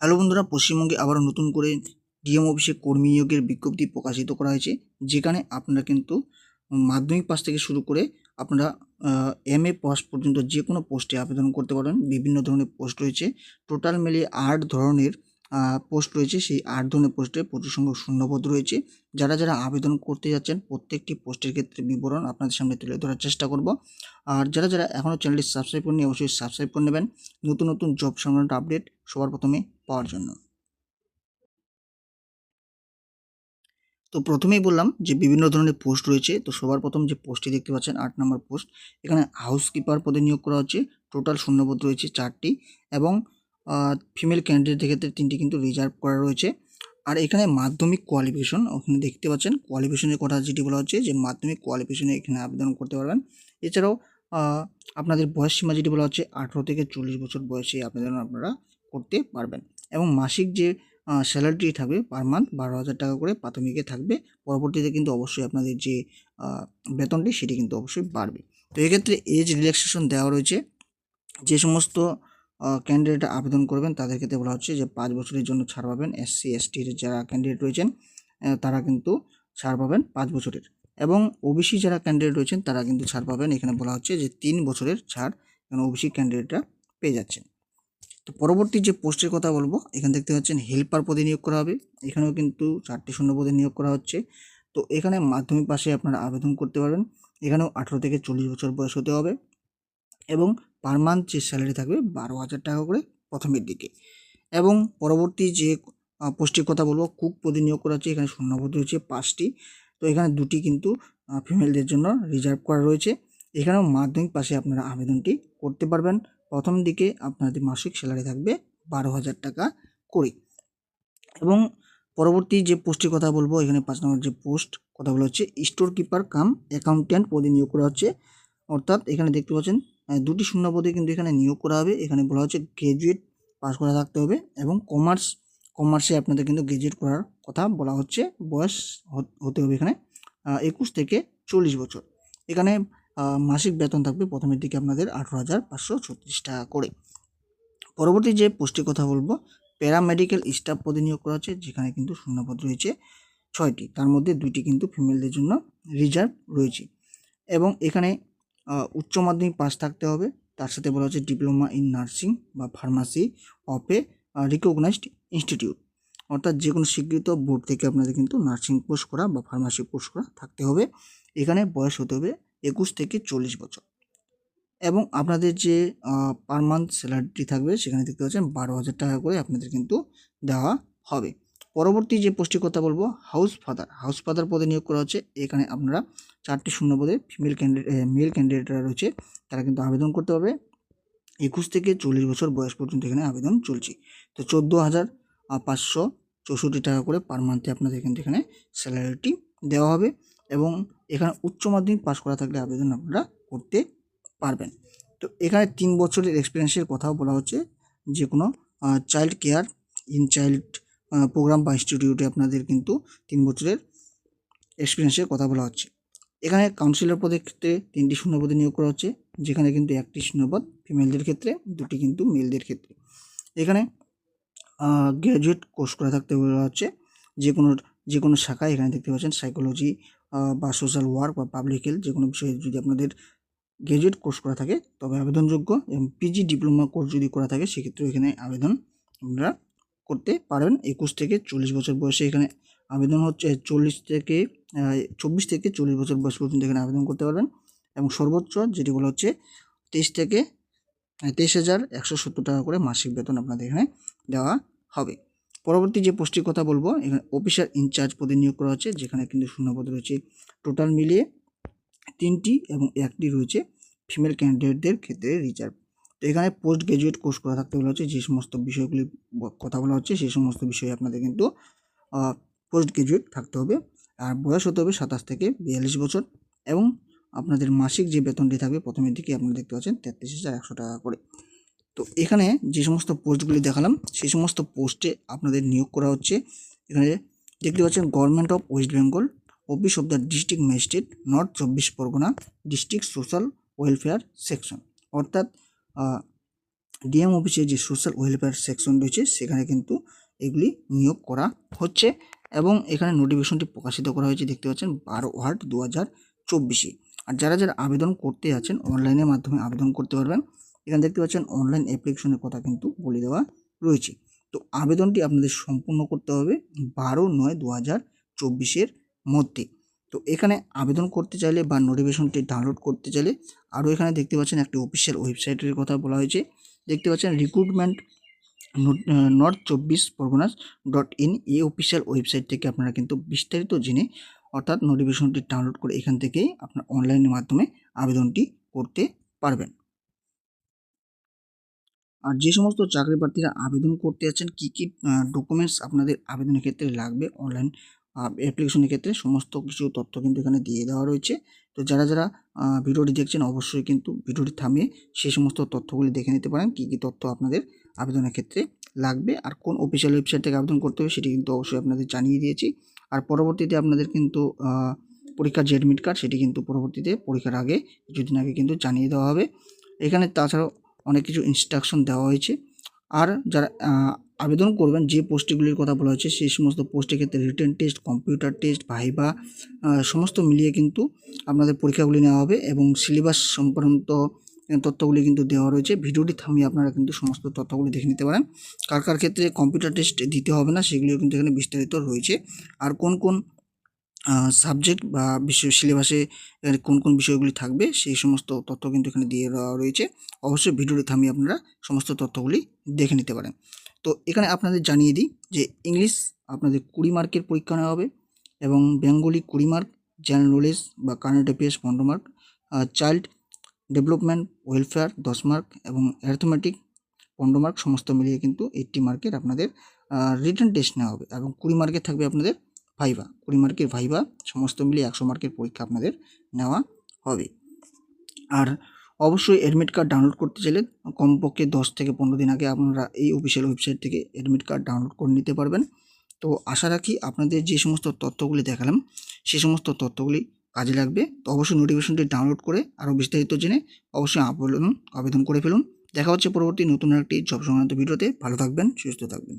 Hello বন্ধুরা, পশ্চিমবঙ্গে আবার নতুন করে ডিএম অফিসে কর্মী নিয়োগের বিজ্ঞপ্তি প্রকাশিত করা হয়েছে, যেখানে আপনারা কিন্তু মাধ্যমিক পাস থেকে শুরু করে আপনারা এম এ পাস পর্যন্ত যে কোনো পোস্টে আবেদন করতে পারেন বিভিন্ন ধরনের পোস্ট রয়েছে, টোটাল মিলিয়ে আট ধরনের পোস্ট রয়েছে। সেই আট ধরনের পোস্টে প্রচুর সংখ্যক শূন্যপদ রয়েছে। যারা যারা আবেদন করতে যাচ্ছেন, প্রত্যেকটি পোস্টের ক্ষেত্রে বিবরণ আপনাদের সামনে তুলে ধরার চেষ্টা করব। আর যারা যারা এখনও চ্যানেলটি সাবস্ক্রাইব করেনি অবশ্যই সাবস্ক্রাইব করে নেবেন। নতুন নতুন জব সংক্রান্ত আপডেট সবার প্রথমে পাওয়ার জন্য। তো প্রথমেই বললাম যে বিভিন্ন ধরনের পোস্ট রয়েছে। তো সবার প্রথম যে পোস্টটি দেখতে পাচ্ছেন, আট নম্বর পোস্ট, এখানে হাউসকিপার পদে নিয়োগ করা হচ্ছে। টোটাল শূন্যপদ রয়েছে চারটি এবং ফিমেল ক্যান্ডিডেটের ক্ষেত্রে তিনটি কিন্তু রিজার্ভ করা রয়েছে। আর এখানে মাধ্যমিক কোয়ালিফিকেশন ওখানে দেখতে পাচ্ছেন কোয়ালিফিকেশনের কথা যেটি বলা হচ্ছে যে মাধ্যমিক কোয়ালিফিকেশনে এখানে আবেদন করতে পারবেন। এছাড়াও আপনাদের বয়স সীমা যেটি বলা হচ্ছে আঠেরো থেকে চল্লিশ বছর বয়সে আবেদন আপনারা করতে পারবেন। এবং মাসিক যে স্যালারিটি থাকবে পার মান্থ বারো হাজার টাকা করে প্রাথমিকে থাকবে। পরবর্তীতে কিন্তু অবশ্যই আপনাদের যে বেতনটি সেটি কিন্তু অবশ্যই বাড়বে। তো এক্ষেত্রে এজ রিল্যাক্সেশন দেওয়া রয়েছে। যে সমস্ত ক্যান্ডিডেট আবেদন করবেন তাদের ক্ষেত্রে বলা হচ্ছে যে, পাঁচ বছরের জন্য ছাড় পাবেন। এসসি এসটির যারা ক্যান্ডিডেট রয়েছেন তারা কিন্তু ছাড় পাবেন পাঁচ বছরের। এবং ওবিসি যারা ক্যান্ডিডেট রয়েছেন তারা কিন্তু ছাড় পাবেন। এখানে বলা হচ্ছে যে, তিন বছরের ছাড় এখানে ওবিসি ক্যান্ডিডেটরা পেয়ে যাচ্ছেন। তো পরবর্তী যে পোস্টের কথা বলব, এখানে দেখতে পাচ্ছেন হেল্পার পদে নিয়োগ করা হবে। এখানেও কিন্তু চারটি শূন্য পদে নিয়োগ করা হচ্ছে। তো এখানে মাধ্যমিক পাশে আপনারা আবেদন করতে পারবেন। এখানেও আঠেরো থেকে চল্লিশ বছর বয়স হতে হবে এবং পার মান্থ যে স্যালারি থাকবে বারো হাজার টাকা করে প্রথমের দিকে। এবং পরবর্তী যে পোস্টের কথা বলব, কুক পদে নিয়োগ করা হচ্ছে। এখানে শূন্য শূন্যপদ রয়েছে পাঁচটি। তো এখানে দুটি কিন্তু ফিমেলদের জন্য রিজার্ভ করা রয়েছে। এখানেও মাধ্যমিক পাশে আপনারা আবেদনটি করতে পারবেন। প্রথম দিকে আপনাদের মাসিক স্যালারি থাকবে বারো হাজার টাকা করে। এবং পরবর্তী যে পোস্টের কথা বলব, এখানে পাঁচ নম্বর যে পোস্ট কথা বলা হচ্ছে স্টোর কিপার কাম অ্যাকাউন্ট্যান্ট পদে নিয়োগ করা হচ্ছে। অর্থাৎ এখানে দেখতে পাচ্ছেন দুটি শূন্য পদে কিন্তু এখানে নিয়োগ করা হবে। এখানে বলা হচ্ছে গ্র্যাজুয়েট পাস করা থাকতে হবে এবং কমার্স কমার্সে আপনাদের কিন্তু গ্র্যাজুয়েট করার কথা বলা হচ্ছে। বয়স হতে হবে এখানে একুশ থেকে চল্লিশ বছর। এখানে মাসিক বেতন থাকবে প্রথমের দিকে আপনাদের আঠেরো হাজার পাঁচশো ছত্রিশ টাকা করে। পরবর্তী যে পোস্টের কথা বলব, প্যারামেডিক্যাল স্টাফ পদে নিয়োগ করা হচ্ছে, যেখানে কিন্তু শূন্যপদ রয়েছে ছয়টি। তার মধ্যে দুইটি কিন্তু ফিমেলদের জন্য রিজার্ভ রয়েছে। এবং এখানে উচ্চ মাধ্যমিক পাস থাকতে হবে। তার সাথে বলা হচ্ছে ডিপ্লোমা ইন নার্সিং বা pharmacy of a recognised institute অর্থাৎ যে কোনো স্বীকৃত বোর্ড থেকে আপনাদের কিন্তু নার্সিং কোর্স করা বা ফার্মাসি কোর্স করা থাকতে হবে। এখানে বয়স হতে হবে একুশ থেকে চল্লিশ বছর। এবং আপনাদের যে পার মান্থ স্যালারিটি থাকবে, সেখানে দেখতে পাচ্ছেন বারো হাজার টাকা করে আপনাদের কিন্তু দেওয়া হবে। পরবর্তী যে পোস্টের কথা বলব হাউস ফাদার হাউস ফাদার পদে নিয়োগ করা হচ্ছে। এখানে আপনারা চারটি শূন্য পদে ফিমেল ক্যান্ডিডেট মেল ক্যান্ডিডেটরা রয়েছে, তারা কিন্তু আবেদন করতে পারবে। একুশ থেকে চল্লিশ বছর বয়স পর্যন্ত এখানে আবেদন চলছে। তো চোদ্দ হাজার পাঁচশো চৌষট্টি টাকা করে পার মান্থে আপনাদের কিন্তু এখানে স্যালারিটি দেওয়া হবে। এবং এখানে উচ্চ মাধ্যমিক পাস করা থাকলে আবেদন আপনারা করতে পারবেন। তো এখানে তিন বছরের এক্সপিরিয়েন্সের কথাও বলা হচ্ছে। যে কোনো child care in child program বা ইনস্টিটিউটে আপনাদের কিন্তু তিন বছরের এক্সপিরিয়েন্সের কথা বলা হচ্ছে। এখানে কাউন্সিলর পদের ক্ষেত্রে তিনটি শূন্যপদে নিয়োগ করা হচ্ছে, যেখানে কিন্তু একটি শূন্যপদ ফিমেলদের ক্ষেত্রে, দুটি কিন্তু মেলদের ক্ষেত্রে। এখানে গ্র্যাজুয়েট কোর্স করা থাকতে বলা হচ্ছে। যে কোনো যে কোনো শাখায় এখানে দেখতে পাচ্ছেন সাইকোলজি বা সোশ্যাল ওয়ার্ক বা পাবলিক হেলথ যে কোনো বিষয়ে যদি আপনাদের গ্র্যাজুয়েট কোর্স করা থাকে, তবে আবেদনযোগ্য এবং পিজি ডিপ্লোমা কোর্স যদি করা থাকে সেক্ষেত্রে এখানে আবেদন আপনারা করতে পারেন একুশ থেকে চল্লিশ বছর বয়সে এখানে আবেদন হচ্ছে, চল্লিশ থেকে চব্বিশ থেকে চল্লিশ বছর বয়স পর্যন্ত এখানে আবেদন করতে পারবেন। এবং সর্বোচ্চ যেটি বলা হচ্ছে, তেইশ থেকে তেইশ হাজার একশো সত্তর টাকা করে মাসিক বেতন আপনাদের এখানে দেওয়া হবে। পরবর্তী যে পোস্টের কথা বলব, এখানে অফিসার ইনচার্জ পদে নিয়োগ করা হচ্ছে, যেখানে কিন্তু শূন্যপদ রয়েছে। টোটাল মিলিয়ে তিনটি এবং একটি রয়েছে ফিমেল ক্যান্ডিডেটদের ক্ষেত্রে রিজার্ভ তো এখানে পোস্ট গ্রাজুয়েট কোর্স করা থাকতে বলা হচ্ছে, যে সমস্ত বিষয়গুলি কথা বলা হচ্ছে, সেই সমস্ত বিষয়ে আপনাদের কিন্তু পোস্ট গ্রাজুয়েট থাকতে হবে। আর বয়স হতে হবে সাতাশ থেকে বিয়াল্লিশ বছর এবং আপনাদের মাসিক যে বেতনটি থাকবে, প্রথমের দিকে আপনারা দেখতে পাচ্ছেন তেত্রিশ হাজার একশো টাকা করে। তো এখানে যে সমস্ত পোস্টগুলি দেখালাম, সেই সমস্ত পোস্টে আপনাদের নিয়োগ করা হচ্ছে। এখানে দেখতে পাচ্ছেন government of West Bengal office of the district magistrate north চব্বিশ Pargana district social welfare section অর্থাৎ ডিএম অফিসে যে সোশ্যাল ওয়েলফেয়ার সেকশন রয়েছে, সেখানে কিন্তু এগুলি নিয়োগ করা হচ্ছে এবং এখানে নোটিফিকেশনটি প্রকাশিত করা হয়েছে, দেখতে পাচ্ছেন বারো আট দু হাজার চব্বিশে। আর যারা যারা আবেদন করতে আছেন অনলাইনের মাধ্যমে আবেদন করতে পারবেন এখানে দেখতে পাচ্ছেন অনলাইন অ্যাপ্লিকেশনের কথা কিন্তু বলে দেওয়া রয়েছে। তো আবেদনটি আপনাদের সম্পূর্ণ করতে হবে বারো নয় দু হাজার চব্বিশের মধ্যে। তো এখানে আবেদন করতে চাইলে বা নোটিফিকেশনটি ডাউনলোড করতে চাইলে আরও এখানে দেখতে পাচ্ছেন একটি অফিসিয়াল ওয়েবসাইটের কথা বলা হয়েছে। দেখতে পাচ্ছেন রিক্রুটমেন্ট নর্থ চব্বিশ পরগনাস ডট ইন এই অফিসিয়াল ওয়েবসাইট থেকে আপনারা কিন্তু বিস্তারিত জেনে অর্থাৎ নোটিফিকেশনটি ডাউনলোড করে এখান থেকেই আপনার অনলাইনের মাধ্যমে আবেদনটি করতে পারবেন। আর যে সমস্ত চাকরি প্রার্থীরা আবেদন করতে যাচ্ছেন, কী কী ডকুমেন্টস আপনাদের আবেদনের ক্ষেত্রে লাগবে? অনলাইন অ্যাপ্লিকেশনের ক্ষেত্রে সমস্ত কিছু তথ্য কিন্তু এখানে দিয়ে দেওয়া রয়েছে। তো যারা যারা ভিডিওটি দেখছেন, অবশ্যই কিন্তু ভিডিওটি থামিয়ে সেই সমস্ত তথ্যগুলি দেখে নিতে পারেন, কী কী তথ্য আপনাদের আবেদনের ক্ষেত্রে লাগবে আর কোন অফিসিয়াল ওয়েবসাইট থেকে আবেদন করতে হবে সেটি কিন্তু অবশ্যই আপনাদের জানিয়ে দিয়েছি। আর পরবর্তীতে আপনাদের কিন্তু পরীক্ষার যে অ্যাডমিট কার্ড সেটি কিন্তু পরবর্তীতে পরীক্ষার আগে কিছুদিন আগে কিন্তু জানিয়ে দেওয়া হবে। এখানে তাছাড়াও অনেক কিছু ইনস্ট্রাকশন দেওয়া হয়েছে। আর যারা আবেদন করবেন, যে পোস্টগুলির কথা বলা হয়েছে, সেই সমস্ত পোস্টের ক্ষেত্রে written test computer test viva সমস্ত মিলিয়ে কিন্তু আপনাদের পরীক্ষাগুলি নেওয়া হবে এবং সিলেবাস সম্পর্কিত তথ্যগুলি কিন্তু দেওয়া রয়েছে। ভিডিওটি থামিয়ে আপনারা কিন্তু সমস্ত তথ্যগুলি দেখে নিতে পারেন। কার কার ক্ষেত্রে কম্পিউটার টেস্ট দিতে হবে না, সেগুলিও কিন্তু এখানে বিস্তারিত রয়েছে। আর কোন কোন সাবজেক্ট বা বিষয় সিলেবাসে কোন কোন বিষয়গুলি থাকবে, সেই সমস্ত তথ্য কিন্তু এখানে দিয়ে দেওয়া রয়েছে। অবশ্যই ভিডিওটি থামিয়ে আপনারা সমস্ত তথ্যগুলি দেখে নিতে পারেন। তো এখানে আপনাদের জানিয়ে দিই যে ইংলিশ আপনাদের কুড়ি মার্কের পরীক্ষা নেওয়া হবে এবং বেঙ্গলি কুড়ি মার্ক, জেনারেল নলেজ বা কারেন্ট অ্যাফেয়ার্স পনেরো মার্ক চাইল্ড ডেভেলপমেন্ট, ওয়েলফেয়ার দশ মার্ক এবং অ্যাথমেটিক পনেরো মার্ক, সমস্ত মিলিয়ে কিন্তু এইট্টি মার্কের আপনাদের রিটার্ন টেস্ট নেওয়া হবে এবং কুড়ি মার্কের থাকবে আপনাদের ভাইবা কুড়ি মার্কের ভাইবা সমস্ত মিলিয়ে একশো মার্কের পরীক্ষা আপনাদের নেওয়া হবে। আর অবশ্যই অ্যাডমিট কার্ড ডাউনলোড করতে চাইলে কমপক্ষে দশ থেকে পনেরো দিন আগে আপনারা এই অফিসিয়াল ওয়েবসাইট থেকে অ্যাডমিট কার্ড ডাউনলোড করে নিতে পারবেন। তো আশা রাখি আপনাদের যে সমস্ত তথ্যগুলি দেখালাম, সে সমস্ত তথ্যগুলি কাজে লাগবে। তো অবশ্যই নোটিফিকেশনটি ডাউনলোড করে আরও বিস্তারিত জেনে অবশ্যই আবেদন আবেদন করে ফেলুন। দেখা হচ্ছে পরবর্তী নতুন একটি জব সংক্রান্ত ভিডিওতে। ভালো থাকবেন, সুস্থ থাকবেন।